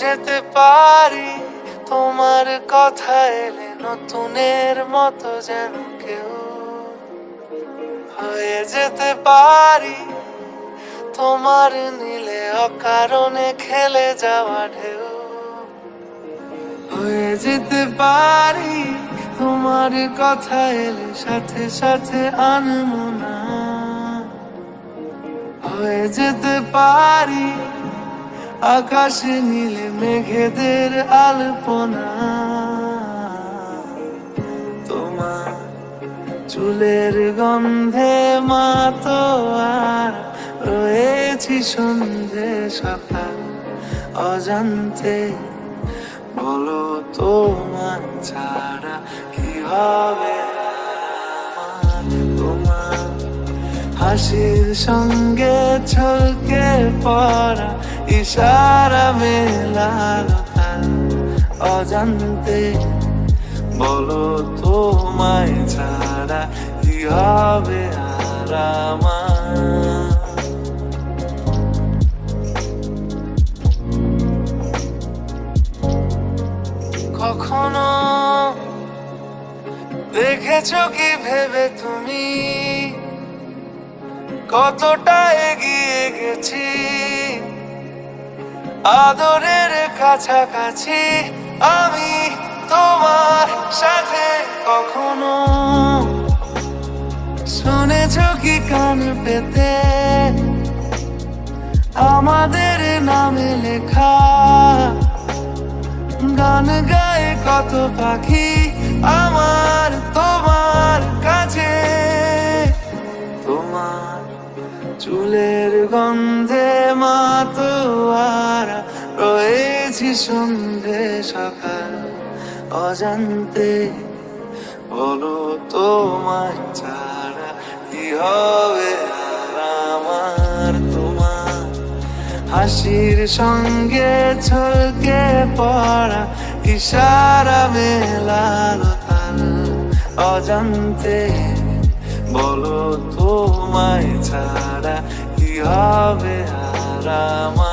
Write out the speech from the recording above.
যেতে পারি, তোমার কথা এলে নতুনের মতো যেন কেউ হয়ে যেতে পারি। তোমার নীলে অকারণে খেলে যাওয়া ঢেউ হয়ে যেতে পারি। তোমার কথা এলে সাথে সাথে আনমো না হয়ে যেতে পারি। আকাশে নীল মেঘেদের আলপনা। তোমার চুলের গন্ধে মাতো আর রয়েছি সন্ধে সকাল অজান্তে বলো তোমার ছাড়া কি হবে তোমার হাসির সঙ্গে ছলকে পড়া ইশারা মেলালো তার অজান্তে বলো তোমায় ছাড়া কি হবে আর কখনো দেখেছ কি ভেবে তুমি? কতটা এগিয়ে গেছি? আদরের কাছাকাছি আমি তোমার সাথে কখনো। শুনেছ কি কান পেতে? আমাদের নামে লেখা। গান গায়ে কত পাখি আমার তোমার কাছে। তোমার চুলের গন্ধে রয়েছি সন্ধে সকাল। অজান্তে বলো তোমার ছাড়া কি হবে আমার তোমার? হাসির সঙ্গে ছলকে পড়া ইশারা মেলালো তাল। অজান্তে বলো তোমায় ছাড়া কি হবে আর আমার